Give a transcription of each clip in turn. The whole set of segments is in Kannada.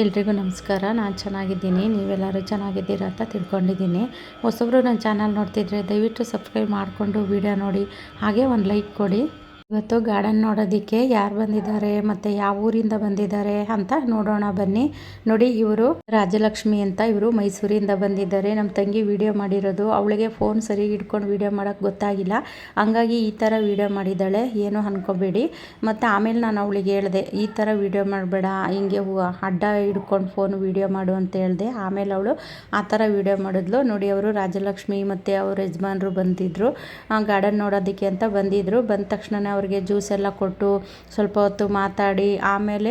ಎಲ್ರಿಗೂ ನಮಸ್ಕಾರ. ನಾನು ಚೆನ್ನಾಗಿದ್ದೀನಿ. ನೀವೆಲ್ಲರೂ ಚೆನ್ನಾಗಿದ್ದೀರಾ ಅಂತ ತಿಳ್ಕೊಂಡಿದ್ದೀನಿ. ಹೊಸಬ್ರು ನನ್ನ ಚಾನಲ್ ನೋಡ್ತಿದ್ರೆ ದಯವಿಟ್ಟು ಸಬ್ಸ್ಕ್ರೈಬ್ ಮಾಡಿಕೊಂಡು ವಿಡಿಯೋ ನೋಡಿ. ಹಾಗೆ ಒಂದು ಲೈಕ್ ಕೊಡಿ. ಇವತ್ತು ಗಾರ್ಡನ್ ನೋಡೋದಕ್ಕೆ ಯಾರು ಬಂದಿದ್ದಾರೆ ಮತ್ತು ಯಾವ ಊರಿಂದ ಬಂದಿದ್ದಾರೆ ಅಂತ ನೋಡೋಣ ಬನ್ನಿ. ನೋಡಿ, ಇವರು ರಾಜಲಕ್ಷ್ಮಿ ಅಂತ ಇವರು ಮೈಸೂರಿಂದ ಬಂದಿದ್ದಾರೆ. ನಮ್ಮ ತಂಗಿ ವಿಡಿಯೋ ಮಾಡಿರೋದು. ಅವಳಿಗೆ ಫೋನ್ ಸರಿ ಹಿಡ್ಕೊಂಡು ವಿಡಿಯೋ ಮಾಡೋಕೆ ಗೊತ್ತಾಗಿಲ್ಲ. ಹಂಗಾಗಿ ಈ ಥರ ವಿಡಿಯೋ ಮಾಡಿದ್ದಾಳೆ. ಏನು ಅನ್ಕೋಬೇಡಿ. ಮತ್ತು ಆಮೇಲೆ ನಾನು ಅವಳಿಗೆ ಹೇಳಿದೆ, ಈ ಥರ ವಿಡಿಯೋ ಮಾಡಬೇಡ. ಹಿಂಗೆ ಅಡ್ಡ ಹಿಡ್ಕೊಂಡು ಫೋನ್ ವಿಡಿಯೋ ಮಾಡು ಅಂತ ಹೇಳಿದೆ. ಆಮೇಲೆ ಅವಳು ಆ ಥರ ವಿಡಿಯೋ ಮಾಡಿದ್ಲು. ನೋಡಿ, ಅವರು ರಾಜಲಕ್ಷ್ಮಿ ಮತ್ತು ಅವ್ರ ಯಜಮಾನರು ಬಂದಿದ್ದರು ಗಾರ್ಡನ್ ನೋಡೋದಕ್ಕೆ ಅಂತ ಬಂದಿದ್ದರು ಬಂದ ತಕ್ಷಣ ಅವ್ರಿಗೆ ಜ್ಯೂಸ್ ಎಲ್ಲ ಕೊಟ್ಟು ಸ್ವಲ್ಪ ಹೊತ್ತು ಮಾತಾಡಿ, ಆಮೇಲೆ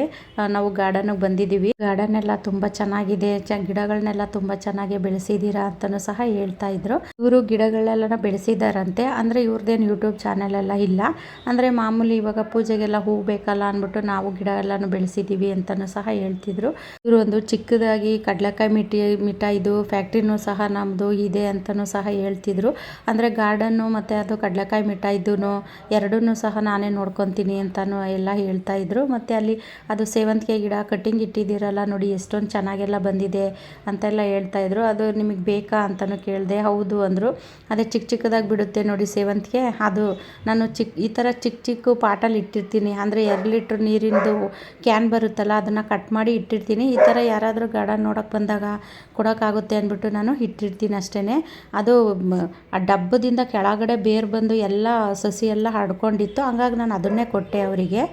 ನಾವು ಗಾರ್ಡನ್ಗೆ ಬಂದಿದ್ದೀವಿ. ಗಾರ್ಡನ್ ಎಲ್ಲ ತುಂಬ ಚೆನ್ನಾಗಿದೆ. ಗಿಡಗಳನ್ನೆಲ್ಲ ತುಂಬ ಚೆನ್ನಾಗಿ ಬೆಳೆಸಿದ್ದೀರಾ ಅಂತಲೂ ಸಹ ಹೇಳ್ತಾ ಇದ್ರು. ಇವರು ಗಿಡಗಳೆಲ್ಲ ಬೆಳೆಸಿದಾರಂತೆ ಅಂದರೆ ಇವ್ರದ್ದೇನು ಯೂಟ್ಯೂಬ್ ಚಾನೆಲ್ ಎಲ್ಲ ಇಲ್ಲ. ಅಂದರೆ ಮಾಮೂಲಿ ಇವಾಗ ಪೂಜೆಗೆಲ್ಲ ಹೂ ಬೇಕಲ್ಲ ಅಂದ್ಬಿಟ್ಟು ನಾವು ಗಿಡ ಎಲ್ಲನೂ ಬೆಳೆಸಿದ್ದೀವಿ ಅಂತಲೂ ಸಹ ಹೇಳ್ತಿದ್ರು. ಇವರು ಒಂದು ಚಿಕ್ಕದಾಗಿ ಕಡಲೆಕಾಯಿ ಮಿಠಿ ಮಿಠಾಯಿದು ಫ್ಯಾಕ್ಟ್ರಿನೂ ಸಹ ನಮ್ಮದು ಇದೆ ಅಂತಲೂ ಸಹ ಹೇಳ್ತಿದ್ರು. ಅಂದರೆ ಗಾರ್ಡನ್ನು ಮತ್ತು ಅದು ಕಡಲೆಕಾಯಿ ಮಿಠಾಯಿದ್ದು ಎರಡೂ ಸಹ ನಾನೇ ನೋಡ್ಕೊತೀನಿ ಅಂತಲೂ ಎಲ್ಲ ಹೇಳ್ತಾ ಇದ್ರು. ಮತ್ತು ಅಲ್ಲಿ ಅದು ಸೇವಂತಿಗೆ ಗಿಡ ಕಟ್ಟಿಂಗ್ ಇಟ್ಟಿದ್ದೀರಲ್ಲ ನೋಡಿ, ಎಷ್ಟೊಂದು ಚೆನ್ನಾಗೆಲ್ಲ ಬಂದಿದೆ ಅಂತೆಲ್ಲ ಹೇಳ್ತಾ ಇದ್ರು. ಅದು ನಿಮಗೆ ಬೇಕಾ ಅಂತಲೂ ಕೇಳಿದೆ, ಹೌದು ಅಂದರು. ಅದೇ ಚಿಕ್ಕ ಚಿಕ್ಕದಾಗಿ ಬಿಡುತ್ತೆ ನೋಡಿ ಸೇವಂತಿಗೆ. ಅದು ನಾನು ಚಿಕ್ಕ ಈ ಥರ ಚಿಕ್ಕ ಚಿಕ್ಕ ಪಾಟಲ್ಲಿ ಇಟ್ಟಿರ್ತೀನಿ. ಅಂದರೆ ಎರಡು ಲೀಟ್ರ್ ನೀರಿಂದು ಕ್ಯಾನ್ ಬರುತ್ತಲ್ಲ, ಅದನ್ನು ಕಟ್ ಮಾಡಿ ಇಟ್ಟಿರ್ತೀನಿ. ಈ ಥರ ಯಾರಾದರೂ ಗಾರ್ಡನ್ ನೋಡೋಕೆ ಬಂದಾಗ ಕೊಡೋಕ್ಕಾಗುತ್ತೆ ಅಂದ್ಬಿಟ್ಟು ನಾನು ಇಟ್ಟಿರ್ತೀನಿ ಅಷ್ಟೇ ಅದು ಆ ಡಬ್ಬದಿಂದ ಕೆಳಗಡೆ ಬೇರು ಬಂದು ಎಲ್ಲ ಸಸಿ ಎಲ್ಲ ಹರಡ್ಕೊಂಡಿತ್ತು ಹಂಗಾಗಿ ನಾನು ಅದನ್ನೇ ಕೊಟ್ಟೆ ಅವರಿಗೆ.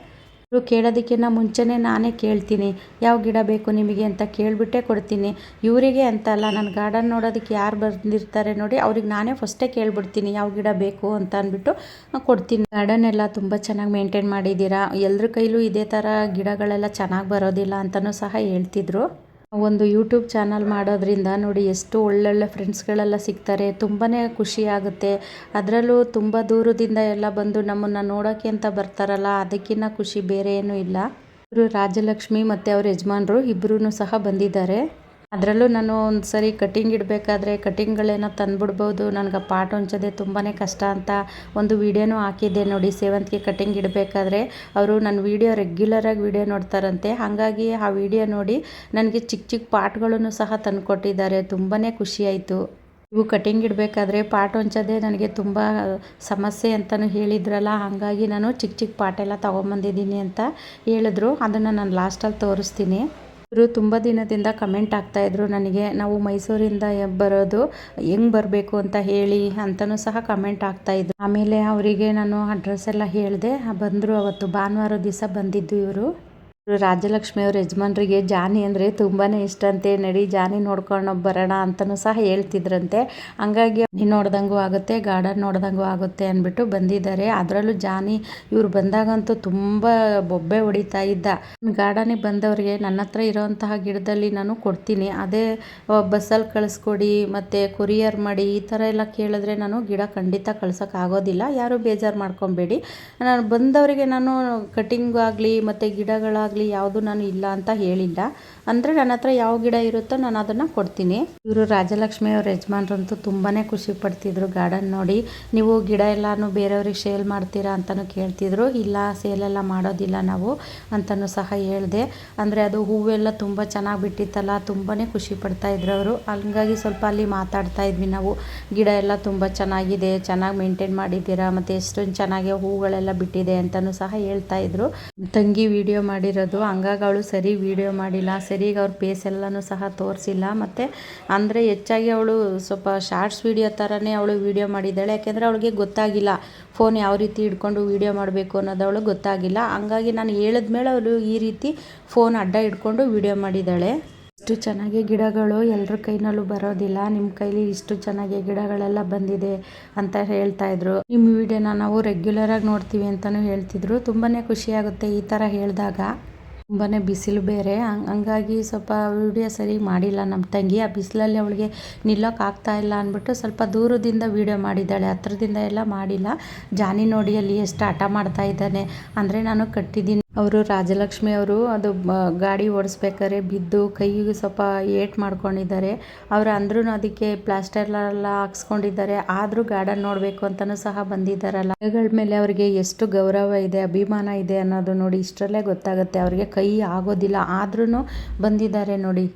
ಇವರು ಕೇಳೋದಕ್ಕಿಂತ ಮುಂಚೆನೇ ನಾನೇ ಕೇಳ್ತೀನಿ. ಯಾವ ಗಿಡ ಬೇಕು ನಿಮಗೆ ಅಂತ ಕೇಳಿಬಿಟ್ಟೇ ಕೊಡ್ತೀನಿ. ಇವರಿಗೆ ಅಂತ ಅಲ್ಲ ನನ್ನ ಗಾರ್ಡನ್ ನೋಡೋದಕ್ಕೆ ಯಾರು ಬಂದಿರ್ತಾರೆ ನೋಡಿ, ಅವ್ರಿಗೆ ನಾನೇ ಫಸ್ಟೇ ಕೇಳ್ಬಿಡ್ತೀನಿ ಯಾವ ಗಿಡ ಬೇಕು ಅಂತ ಅಂದ್ಬಿಟ್ಟು ಕೊಡ್ತೀನಿ. ಗಾರ್ಡನ್ ಎಲ್ಲ ತುಂಬ ಚೆನ್ನಾಗಿ ಮೇಂಟೈನ್ ಮಾಡಿದ್ದೀರಾ? ಎಲ್ಲರ ಕೈಲೂ ಇದೇ ಥರ ಗಿಡಗಳೆಲ್ಲ ಚೆನ್ನಾಗಿ ಬರೋದಿಲ್ಲ ಅಂತಲೂ ಸಹ ಹೇಳ್ತಿದ್ರು. ಒಂದು ಯೂಟ್ಯೂಬ್ ಚಾನಲ್ ಮಾಡೋದ್ರಿಂದ ನೋಡಿ ಎಷ್ಟು ಒಳ್ಳೊಳ್ಳೆ ಫ್ರೆಂಡ್ಸ್ಗಳೆಲ್ಲ ಸಿಗ್ತಾರೆ ತುಂಬಾ ಖುಷಿ ಆಗುತ್ತೆ. ಅದರಲ್ಲೂ ತುಂಬ ದೂರದಿಂದ ಎಲ್ಲ ಬಂದು ನಮ್ಮನ್ನು ನೋಡೋಕ್ಕೆ ಅಂತ ಬರ್ತಾರಲ್ಲ ಅದಕ್ಕಿಂತ ಖುಷಿ ಬೇರೆ ಏನೂ ಇಲ್ಲ. ಇವರು ರಾಜಲಕ್ಷ್ಮಿ ಮತ್ತು ಅವ್ರ ಯಜಮಾನ್ರು ಇಬ್ಬರೂ ಸಹ ಬಂದಿದ್ದಾರೆ. ಅದರಲ್ಲೂ ನಾನು ಒಂದು ಸರಿ ಕಟಿಂಗ್ ಇಡಬೇಕಾದ್ರೆ ಕಟಿಂಗ್ಗಳೇನೋ ತಂದುಬಿಡ್ಬೋದು. ನನಗೆ ಆ ಪಾಟ್ ಹೊಂಚೋದೇ ತುಂಬಾ ಕಷ್ಟ ಅಂತ ಒಂದು ವೀಡಿಯೋನೂ ಹಾಕಿದ್ದೆ ನೋಡಿ, ಸೇವಂತಿಗೆ ಕಟಿಂಗ್ ಇಡಬೇಕಾದ್ರೆ. ಅವರು ನನ್ನ ವೀಡಿಯೋ ರೆಗ್ಯುಲರಾಗಿ ವೀಡಿಯೋ ನೋಡ್ತಾರಂತೆ. ಹಾಗಾಗಿ ಆ ವಿಡಿಯೋ ನೋಡಿ ನನಗೆ ಚಿಕ್ಕ ಚಿಕ್ಕ ಪಾಟ್ಗಳನ್ನು ಸಹ ತಂದುಕೊಟ್ಟಿದ್ದಾರೆ. ತುಂಬಾ ಖುಷಿಯಾಯಿತು ಇವು ಕಟಿಂಗ್ ಇಡಬೇಕಾದ್ರೆ ಪಾಟ್ ಹೊಂಚೋದೇ ನನಗೆ ತುಂಬ ಸಮಸ್ಯೆ ಅಂತಲೂ ಹೇಳಿದ್ರಲ್ಲ, ಹಾಗಾಗಿ ನಾನು ಚಿಕ್ಕ ಚಿಕ್ಕ ಪಾಟೆಲ್ಲ ತೊಗೊಂಬಂದಿದ್ದೀನಿ ಅಂತ ಹೇಳಿದ್ರು. ಅದನ್ನು ನಾನು ಲಾಸ್ಟಲ್ಲಿ ತೋರಿಸ್ತೀನಿ. ಇವರು ತುಂಬ ದಿನದಿಂದ ಕಮೆಂಟ್ ಆಗ್ತಾಯಿದ್ರು ನನಗೆ ನಾವು ಮೈಸೂರಿಂದ ಬರೋದು ಹೆಂಗೆ ಬರಬೇಕು ಅಂತ ಹೇಳಿ ಅಂತಲೂ ಸಹ ಕಮೆಂಟ್ ಆಗ್ತಾಯಿದ್ರು ಆಮೇಲೆ ಅವರಿಗೆ ನಾನು ಅಡ್ರೆಸ್ ಎಲ್ಲ ಹೇಳಿದೆ. ಬಂದರು ಅವತ್ತು. ಭಾನುವಾರ ದಿವಸ ಬಂದಿದ್ದು ಇವರು. ಇವರು ರಾಜಲಕ್ಷ್ಮಿ ಅವ್ರ ಯಜಮಾನ್ರಿಗೆ ಜಾನಿ ಅಂದರೆ ತುಂಬಾ ಇಷ್ಟ ಅಂತೆ, ನಡಿ ಜಾನಿ ನೋಡ್ಕೊಂಡು ಬರೋಣ ಅಂತಲೂ ಸಹ ಹೇಳ್ತಿದ್ರಂತೆ. ಹಂಗಾಗಿ ನೋಡ್ದಂಗೂ ಆಗುತ್ತೆ, ಗಾರ್ಡನ್ ನೋಡ್ದಂಗೂ ಆಗುತ್ತೆ ಅಂದ್ಬಿಟ್ಟು ಬಂದಿದ್ದಾರೆ. ಅದರಲ್ಲೂ ಜಾನಿ ಇವ್ರು ಬಂದಾಗಂತೂ ತುಂಬ ಬೊಬ್ಬೆ ಹೊಡಿತಾ ಇದ್ದ. ಗಾರ್ಡನಿಗೆ ಬಂದವರಿಗೆ ನನ್ನ ಹತ್ರ ಇರೋವಂತಹ ಗಿಡದಲ್ಲಿ ನಾನು ಕೊಡ್ತೀನಿ. ಅದೇ ಬಸ್ಸಲ್ಲಿ ಕಳಿಸ್ಕೊಡಿ, ಮತ್ತು ಕೊರಿಯರ್ ಮಾಡಿ, ಈ ಥರ ಎಲ್ಲ ಕೇಳಿದ್ರೆ ನಾನು ಗಿಡ ಖಂಡಿತ ಕಳ್ಸೋಕ್ಕಾಗೋದಿಲ್ಲ ಯಾರು ಬೇಜಾರು ಮಾಡ್ಕೊಬೇಡಿ. ನಾನು ಬಂದವರಿಗೆ ನಾನು ಕಟಿಂಗ್ ಆಗಲಿ, ಮತ್ತು ಗಿಡಗಳಾಗಲಿ ಯಾವುದು ನಾನು ಇಲ್ಲ ಅಂತ ಹೇಳಿಲ್ಲ ಅಂದರೆ ನನ್ನ ಹತ್ರ ಯಾವ ಗಿಡ ಇರುತ್ತೋ ನಾನು ಅದನ್ನು ಕೊಡ್ತೀನಿ. ಇವರು ರಾಜಲಕ್ಷ್ಮಿ ಅವ್ರ ಯಜಮಾನ್ರಂತೂ ತುಂಬಾ ಖುಷಿ ಪಡ್ತಿದ್ರು ಗಾರ್ಡನ್ ನೋಡಿ. ನೀವು ಗಿಡ ಎಲ್ಲಾನು ಬೇರೆಯವ್ರಿಗೆ ಸೇಲ್ ಮಾಡ್ತೀರಾ ಅಂತಲೂ ಕೇಳ್ತಿದ್ರು. ಇಲ್ಲ ಸೇಲೆಲ್ಲ ಮಾಡೋದಿಲ್ಲ ನಾವು ಅಂತಲೂ ಸಹ ಹೇಳಿದೆ. ಅಂದರೆ ಅದು ಹೂವೆಲ್ಲ ತುಂಬ ಚೆನ್ನಾಗಿ ಬಿಟ್ಟಿತ್ತಲ್ಲ ತುಂಬಾ ಖುಷಿ ಪಡ್ತಾ ಇದ್ರು ಅವರು. ಹಂಗಾಗಿ ಸ್ವಲ್ಪ ಅಲ್ಲಿ ಮಾತಾಡ್ತಾ ಇದ್ವಿ ನಾವು. ಗಿಡ ಎಲ್ಲ ತುಂಬ ಚೆನ್ನಾಗಿದೆ, ಚೆನ್ನಾಗಿ ಮೇಂಟೈನ್ ಮಾಡಿದ್ದೀರಾ, ಮತ್ತು ಎಷ್ಟೊಂದು ಚೆನ್ನಾಗಿ ಹೂಗಳೆಲ್ಲ ಬಿಟ್ಟಿದೆ ಅಂತಲೂ ಸಹ ಹೇಳ್ತಾ ಇದ್ರು. ತಂಗಿ ವಿಡಿಯೋ ಮಾಡಿರೋದು, ಹಂಗಾಗಿ ಅವಳು ಸರಿ ವಿಡಿಯೋ ಮಾಡಿಲ್ಲ ಸರಿಗೆ ಅವ್ರ ಪೇಸ್ ಎಲ್ಲನೂ ಸಹ ತೋರಿಸಿಲ್ಲ. ಮತ್ತು ಅಂದರೆ ಹೆಚ್ಚಾಗಿ ಅವಳು ಸ್ವಲ್ಪ ಶಾರ್ಟ್ಸ್ ವಿಡಿಯೋ ಥರನೇ ಅವಳು ವಿಡಿಯೋ ಮಾಡಿದ್ದಾಳೆ. ಯಾಕೆಂದರೆ ಅವಳಿಗೆ ಗೊತ್ತಾಗಿಲ್ಲ ಫೋನ್ ಯಾವ ರೀತಿ ಹಿಡ್ಕೊಂಡು ವಿಡಿಯೋ ಮಾಡಬೇಕು ಅನ್ನೋದು ಅವಳು ಗೊತ್ತಾಗಿಲ್ಲ. ಹಂಗಾಗಿ ನಾನು ಹೇಳಿದ ಮೇಲೆ ಅವಳು ಈ ರೀತಿ ಫೋನ್ ಅಡ್ಡ ಹಿಡ್ಕೊಂಡು ವಿಡಿಯೋ ಮಾಡಿದ್ದಾಳೆ. ಇಷ್ಟು ಚೆನ್ನಾಗಿ ಗಿಡಗಳು ಎಲ್ಲರ ಕೈನಲ್ಲೂ ಬರೋದಿಲ್ಲ. ನಿಮ್ಮ ಕೈಲಿ ಇಷ್ಟು ಚೆನ್ನಾಗಿ ಗಿಡಗಳೆಲ್ಲ ಬಂದಿದೆ ಅಂತ ಹೇಳ್ತಾ ಇದ್ರು. ನಿಮ್ಮ ವಿಡಿಯೋನ ನಾವು ರೆಗ್ಯುಲರಾಗಿ ನೋಡ್ತೀವಿ ಅಂತಲೂ ಹೇಳ್ತಿದ್ರು. ತುಂಬಾ ಖುಷಿಯಾಗುತ್ತೆ ಈ ಥರ ಹೇಳಿದಾಗ. ತುಂಬಾ ಬಿಸಿಲು ಬೇರೆ. ಹಂಗ್- ಹಂಗಾಗಿ ಸ್ವಲ್ಪ ವಿಡಿಯೋ ಸರಿ ಮಾಡಿಲ್ಲ ನಮ್ಮ ತಂಗಿ. ಆ ಬಿಸಿಲಲ್ಲಿ ಅವಳಿಗೆ ನಿಲ್ಲೋಕೆ ಆಗ್ತಾ ಇಲ್ಲ ಅಂದ್ಬಿಟ್ಟು ಸ್ವಲ್ಪ ದೂರದಿಂದ ವಿಡಿಯೋ ಮಾಡಿದ್ದಾಳೆ. ಹತ್ರದಿಂದ ಎಲ್ಲ ಮಾಡಿಲ್ಲ. ಜಾನಿ ನೋಡಿ ಅಲ್ಲಿ ಎಷ್ಟು ಹಠ ಮಾಡ್ತಾ ಇದ್ದಾನೆ. ಅಂದರೆ ನಾನು ಕಟ್ಟಿದ್ದೀನಿ. ಅವರು ರಾಜಲಕ್ಷ್ಮಿ ಅವರು ಅದು ಗಾಡಿ ಓಡಿಸ್ಬೇಕಾದ್ರೆ ಬಿದ್ದು ಕೈಗೆ ಸ್ವಲ್ಪ ಏಟು ಮಾಡ್ಕೊಂಡಿದ್ದಾರೆ. ಅವರು ಅಂದ್ರೂ ಅದಕ್ಕೆ ಪ್ಲಾಸ್ಟರ್ಲೆಲ್ಲ ಹಾಕ್ಸ್ಕೊಂಡಿದ್ದಾರೆ. ಆದರೂ ಗಾರ್ಡನ್ ನೋಡಬೇಕು ಅಂತಲೂ ಸಹ ಬಂದಿದ್ದಾರಲ್ಲ. ಗಿಡಗಳ ಮೇಲೆ ಅವರಿಗೆ ಎಷ್ಟು ಗೌರವ ಇದೆ, ಅಭಿಮಾನ ಇದೆ ಅನ್ನೋದು ನೋಡಿ ಇಷ್ಟರಲ್ಲೇ ಗೊತ್ತಾಗುತ್ತೆ. ಅವರಿಗೆ ಕೈ ಆಗೋದಿಲ್ಲ ಆದ್ರೂ ಬಂದಿದ್ದಾರೆ ನೋಡಿ.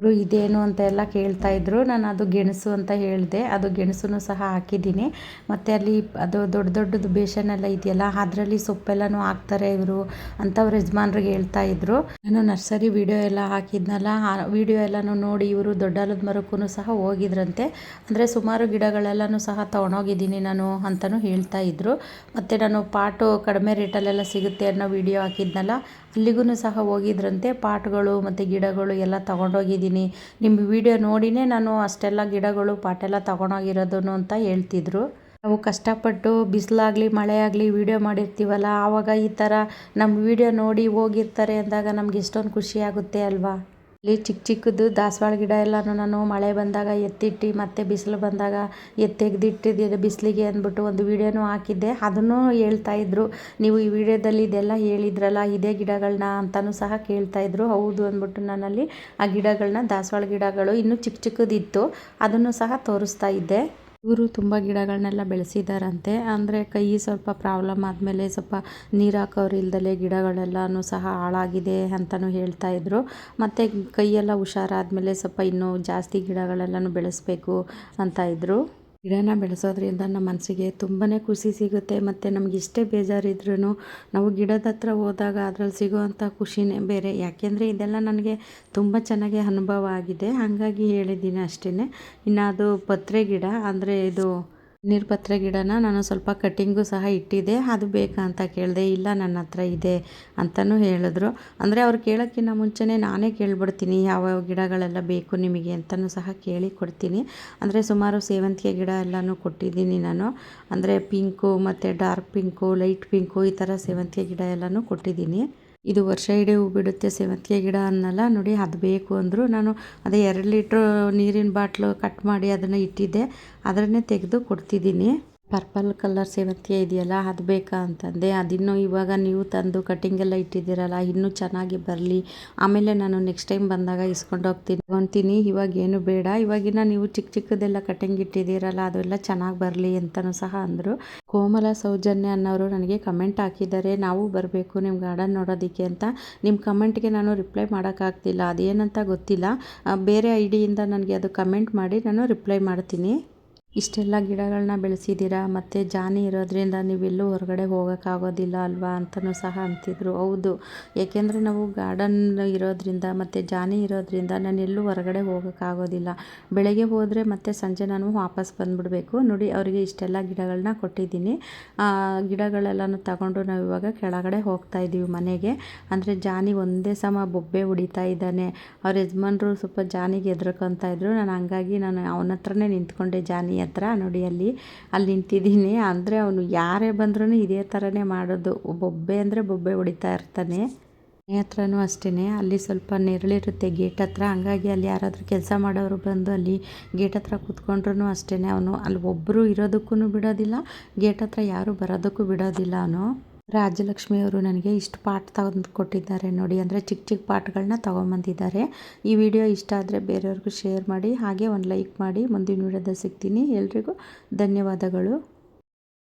ಇವರು ಇದೇನು ಅಂತ ಎಲ್ಲ ಕೇಳ್ತಾ ಇದ್ರು. ನಾನು ಅದು ಗೆಣಸು ಅಂತ ಹೇಳಿದೆ. ಅದು ಗೆಣಸು ಸಹ ಹಾಕಿದ್ದೀನಿ. ಮತ್ತು ಅಲ್ಲಿ ಅದು ದೊಡ್ಡ ದೊಡ್ಡದು ಬೇಷನ್ ಎಲ್ಲ ಇದೆಯಲ್ಲ, ಅದರಲ್ಲಿ ಸೊಪ್ಪೆಲ್ಲನೂ ಹಾಕ್ತಾರೆ ಇವರು ಅಂತ ಅವ್ರ ಯಜಮಾನ್ರಿಗೆ ಹೇಳ್ತಾ ಇದ್ರು. ನಾನು ನರ್ಸರಿ ವಿಡಿಯೋ ಎಲ್ಲ ಹಾಕಿದ್ನಲ್ಲ, ಆ ವಿಡಿಯೋ ಎಲ್ಲನೂ ನೋಡಿ ಇವರು ದೊಡ್ಡಾಲದ ಮರಕ್ಕೂ ಸಹ ಹೋಗಿದ್ರಂತೆ. ಅಂದರೆ ಸುಮಾರು ಗಿಡಗಳೆಲ್ಲನೂ ಸಹ ತೊಗೊಂಡೋಗಿದ್ದೀನಿ ನಾನು ಅಂತಲೂ ಹೇಳ್ತಾ ಇದ್ರು. ಮತ್ತು ನಾನು ಪಾಟು ಕಡಿಮೆ ರೇಟಲ್ಲೆಲ್ಲ ಸಿಗುತ್ತೆ ಅನ್ನೋ ವಿಡಿಯೋ ಹಾಕಿದ್ನಲ್ಲ ಅಲ್ಲಿಗೂ ಸಹ ಹೋಗಿದ್ರಂತೆ. ಪಾಟ್ಗಳು ಮತ್ತು ಗಿಡಗಳು ಎಲ್ಲ ತೊಗೊಂಡೋಗಿದ್ದೀನಿ. ನಿಮ್ಮ ವಿಡಿಯೋ ನೋಡಿನೇ ನಾನು ಅಷ್ಟೆಲ್ಲ ಗಿಡಗಳು, ಪಾಟೆಲ್ಲ ತೊಗೊಂಡೋಗಿರೋದು ಅಂತ ಹೇಳ್ತಿದ್ರು. ನಾವು ಕಷ್ಟಪಟ್ಟು ಬಿಸಿಲಾಗಲಿ ಮಳೆ ಆಗಲಿ ವೀಡಿಯೋ ಮಾಡಿರ್ತೀವಲ್ಲ, ಆವಾಗ ಈ ಥರ ನಮ್ಮ ವಿಡಿಯೋ ನೋಡಿ ಹೋಗಿರ್ತಾರೆ ಅಂದಾಗ ನಮ್ಗೆ ಎಷ್ಟೊಂದು ಖುಷಿ ಆಗುತ್ತೆ ಅಲ್ವಾ? ಇಲ್ಲಿ ಚಿಕ್ಕ ಚಿಕ್ಕದು ದಾಸವಾಳ ಗಿಡ ಎಲ್ಲಾನು ನಾನು ಮಳೆ ಬಂದಾಗ ಎತ್ತಿಟ್ಟು ಮತ್ತೆ ಬಿಸಿಲು ಬಂದಾಗ ಎತ್ತೆಗ್ದಿಟ್ಟಿದ್ದೆ ಬಿಸಿಲಿಗೆ ಅಂದ್ಬಿಟ್ಟು ಒಂದು ವಿಡಿಯೋನು ಹಾಕಿದ್ದೆ. ಅದನ್ನು ಹೇಳ್ತಾ ಇದ್ರು. ನೀವು ಈ ವಿಡಿಯೋದಲ್ಲಿ ಇದೆಲ್ಲ ಹೇಳಿದ್ರಲ್ಲ, ಇದೇ ಗಿಡಗಳನ್ನ ಅಂತಲೂ ಸಹ ಕೇಳ್ತಾ ಇದ್ರು. ಹೌದು ಅಂದ್ಬಿಟ್ಟು ನಾನಲ್ಲಿ ಆ ಗಿಡಗಳನ್ನ ದಾಸವಾಳ ಗಿಡಗಳು ಇನ್ನೂ ಚಿಕ್ಕ ಚಿಕ್ಕದಿತ್ತು. ಅದನ್ನು ಸಹ ತೋರಿಸ್ತಾ ಇದ್ದೆ. ಇವರು ತುಂಬ ಗಿಡಗಳನ್ನೆಲ್ಲ ಬೆಳೆಸಿದಾರಂತೆ. ಅಂದರೆ ಕೈ ಸ್ವಲ್ಪ ಪ್ರಾಬ್ಲಮ್ ಆದಮೇಲೆ ಸ್ವಲ್ಪ ನೀರು ಹಾಕೋರು ಇಲ್ದಲೆ ಗಿಡಗಳೆಲ್ಲನೂ ಸಹ ಹಾಳಾಗಿದೆ ಅಂತಲೂ ಹೇಳ್ತಾ ಇದ್ರು. ಮತ್ತು ಕೈಯೆಲ್ಲ ಹುಷಾರಾದಮೇಲೆ ಸ್ವಲ್ಪ ಇನ್ನೂ ಜಾಸ್ತಿ ಗಿಡಗಳೆಲ್ಲನೂ ಬೆಳೆಸಬೇಕು ಅಂತ ಇದ್ದರು ಗಿಡನ ಬೆಳೆಸೋದ್ರಿಂದ ನಮ್ಮ ಮನಸ್ಸಿಗೆ ತುಂಬಾ ಖುಷಿ ಸಿಗುತ್ತೆ. ಮತ್ತು ನಮ್ಗೆ ಇಷ್ಟೇ ಬೇಜಾರಿದ್ರೂ ನಾವು ಗಿಡದ ಹತ್ರ ಹೋದಾಗ ಅದ್ರಲ್ಲಿ ಸಿಗುವಂಥ ಖುಷಿನೇ ಬೇರೆ. ಯಾಕೆಂದರೆ ಇದೆಲ್ಲ ನನಗೆ ತುಂಬ ಚೆನ್ನಾಗಿ ಅನುಭವ ಆಗಿದೆ. ಹಾಗಾಗಿ ಹೇಳಿದ್ದೀನಿ ಅಷ್ಟೇ ಇನ್ನು ಅದು ಪತ್ರೆ ಗಿಡ, ಅಂದರೆ ಇದು ನೀರ್ಪತ್ರೆ ಗಿಡನ ನಾನು ಸ್ವಲ್ಪ ಕಟ್ಟಿಂಗು ಸಹ ಇಟ್ಟಿದ್ದೆ. ಅದು ಬೇಕಾ ಅಂತ ಕೇಳಿದೆ, ಇಲ್ಲ ನನ್ನ ಹತ್ರ ಇದೆ ಅಂತಲೂ ಹೇಳಿದ್ರು. ಅಂದರೆ ಅವ್ರು ಕೇಳೋಕ್ಕಿಂತ ಮುಂಚೆನೇ ನಾನೇ ಕೇಳಿಬಿಡ್ತೀನಿ ಯಾವ್ಯಾವ ಗಿಡಗಳೆಲ್ಲ ಬೇಕು ನಿಮಗೆ ಅಂತಲೂ ಸಹ ಕೇಳಿ ಕೊಡ್ತೀನಿ. ಅಂದರೆ ಸುಮಾರು ಸೇವಂತಿಗೆ ಗಿಡ ಎಲ್ಲನೂ ಕೊಟ್ಟಿದ್ದೀನಿ ನಾನು. ಅಂದರೆ ಪಿಂಕು ಮತ್ತು ಡಾರ್ಕ್ ಪಿಂಕು, ಲೈಟ್ ಪಿಂಕು ಈ ಥರ ಸೇವಂತಿಗೆ ಗಿಡ ಎಲ್ಲನೂ ಕೊಟ್ಟಿದ್ದೀನಿ. ಇದು ವರ್ಷ ಇಡೀ ಹೂ ಬಿಡುತ್ತೆ ಸೇವಂತಿಗೆ ಗಿಡ ಅನ್ನಲ್ಲ. ನೋಡಿ, ಅದು ಬೇಕು ಅಂದರು ನಾನು ಅದೇ ಎರಡು ಲೀಟ್ರ್ ನೀರಿನ ಬಾಟ್ಲು ಕಟ್ ಮಾಡಿ ಅದನ್ನು ಇಟ್ಟಿದ್ದೆ. ಅದನ್ನೇ ತೆಗೆದು ಕೊಡ್ತಿದ್ದೀನಿ. ಪರ್ಪಲ್ ಕಲರ್ ಸೇವಂತಿಗೆ ಇದೆಯಲ್ಲ, ಅದು ಬೇಕಾ ಅಂತಂದೆ. ಅದಿನ್ನು ಇವಾಗ ನೀವು ತಂದು ಕಟಿಂಗ್ ಎಲ್ಲ ಇಟ್ಟಿದ್ದೀರಲ್ಲ, ಇನ್ನೂ ಚೆನ್ನಾಗಿ ಬರಲಿ. ಆಮೇಲೆ ನಾನು ನೆಕ್ಸ್ಟ್ ಟೈಮ್ ಬಂದಾಗ ಇಸ್ಕೊಂಡು ಹೋಗ್ತೀನಿ. ತೊಗೊತೀನಿ, ಇವಾಗ ಏನು ಬೇಡ. ಇವಾಗಿನ ನೀವು ಚಿಕ್ಕ ಚಿಕ್ಕದೆಲ್ಲ ಕಟಿಂಗ್ ಇಟ್ಟಿದ್ದೀರಲ್ಲ, ಅದೆಲ್ಲ ಚೆನ್ನಾಗಿ ಬರಲಿ ಅಂತಲೂ ಸಹ ಅಂದರು. ಕೋಮಲ ಸೌಜನ್ಯ ಅನ್ನೋರು ನನಗೆ ಕಮೆಂಟ್ ಹಾಕಿದ್ದಾರೆ. ನಾವು ಬರಬೇಕು ನಿಮ್ಮ ಗಾರ್ಡನ್ ನೋಡೋದಕ್ಕೆ ಅಂತ. ನಿಮ್ಮ ಕಮೆಂಟ್ಗೆ ನಾನು ರಿಪ್ಲೈ ಮಾಡೋಕ್ಕಾಗ್ತಿಲ್ಲ ಅದೇನಂತ ಗೊತ್ತಿಲ್ಲ. ಬೇರೆ ಐ ಡಿಯಿಂದ ನನಗೆ ಅದು ಕಮೆಂಟ್ ಮಾಡಿ ನಾನು ರಿಪ್ಲೈ ಮಾಡ್ತೀನಿ. ಇಷ್ಟೆಲ್ಲ ಗಿಡಗಳನ್ನ ಬೆಳೆಸಿದ್ದೀರಾ? ಮತ್ತು ಜಾನಿ ಇರೋದ್ರಿಂದ ನೀವೆಲ್ಲೂ ಹೊರಗಡೆ ಹೋಗೋಕ್ಕಾಗೋದಿಲ್ಲ ಅಲ್ವಾ ಅಂತಲೂ ಸಹ ಅಂತಿದ್ರು. ಹೌದು. ಏಕೆಂದರೆ ನಾವು ಗಾರ್ಡನ್ ಇರೋದ್ರಿಂದ ಮತ್ತು ಜಾನಿ ಇರೋದ್ರಿಂದ ನಾನು ಎಲ್ಲೂ ಹೊರಗಡೆ ಹೋಗೋಕ್ಕಾಗೋದಿಲ್ಲ. ಬೆಳಗ್ಗೆ ಹೋದರೆ ಮತ್ತೆ ಸಂಜೆ ನಾನು ವಾಪಸ್ ಬಂದುಬಿಡಬೇಕು. ನೋಡಿ, ಅವರಿಗೆ ಇಷ್ಟೆಲ್ಲ ಗಿಡಗಳನ್ನ ಕೊಟ್ಟಿದ್ದೀನಿ. ಗಿಡಗಳೆಲ್ಲನೂ ತಗೊಂಡು ನಾವು ಇವಾಗ ಕೆಳಗಡೆ ಹೋಗ್ತಾ ಇದ್ದೀವಿ ಮನೆಗೆ. ಅಂದರೆ ಜಾನಿ ಒಂದೇ ಸಮ ಬೊಬ್ಬೆ ಹೊಡಿತಾ ಇದ್ದಾನೆ. ಅವ್ರ ಯಜಮಾನ್ರು ಸ್ವಲ್ಪ ಜಾನಿಗೆ ಹೆದ್ರಕೊಂತ ಇದ್ರು. ನಾನು ಹಂಗಾಗಿ ನಾನು ಅವನ ಹತ್ರನೇ ನಿಂತ್ಕೊಂಡೆ ಜಾನಿ ಹತ್ರ ನೋಡಿ ಅಲ್ಲಿ ಅಲ್ಲಿ ನಿಂತಿದ್ದೀನಿ. ಅಂದರೆ ಅವನು ಯಾರೇ ಬಂದ್ರೂ ಇದೇ ಥರನೇ ಮಾಡೋದು. ಬೊಬ್ಬೆ ಅಂದರೆ ಬೊಬ್ಬೆ ಹೊಡಿತಾ ಇರ್ತಾನೆ. ಮನೆ ಹತ್ರನೂ ಅಷ್ಟೇ ಅಲ್ಲಿ ಸ್ವಲ್ಪ ನೆರಳಿರುತ್ತೆ ಗೇಟ್ ಹತ್ರ. ಹಂಗಾಗಿ ಅಲ್ಲಿ ಯಾರಾದರೂ ಕೆಲಸ ಮಾಡೋರು ಬಂದು ಅಲ್ಲಿ ಗೇಟ್ ಹತ್ರ ಕೂತ್ಕೊಂಡ್ರೂ ಅಷ್ಟೇ ಅವನು. ಅಲ್ಲಿ ಒಬ್ಬರು ಇರೋದಕ್ಕೂ ಬಿಡೋದಿಲ್ಲ, ಗೇಟ್ ಹತ್ರ ಯಾರೂ ಬರೋದಕ್ಕೂ ಬಿಡೋದಿಲ್ಲ ಅವನು. ರಾಜಲಕ್ಷ್ಮಿಯವರು ನನಗೆ ಇಷ್ಟು ಪಾಟ್ ತಂದು ಕೊಟ್ಟಿದ್ದಾರೆ ನೋಡಿ, ಅಂದರೆ ಚಿಕ್ಕ ಚಿಕ್ಕ ಪಾಟ್ಗಳನ್ನ ತೊಗೊಂಬಂದಿದ್ದಾರೆ. ಈ ವಿಡಿಯೋ ಇಷ್ಟ ಆದರೆ ಬೇರೆಯವ್ರಿಗೂ ಶೇರ್ ಮಾಡಿ, ಹಾಗೆ ಒಂದು ಲೈಕ್ ಮಾಡಿ. ಮುಂದಿನ ವಿಡಿಯೋದಲ್ಲಿ ಸಿಗ್ತೀನಿ. ಎಲ್ರಿಗೂ ಧನ್ಯವಾದಗಳು.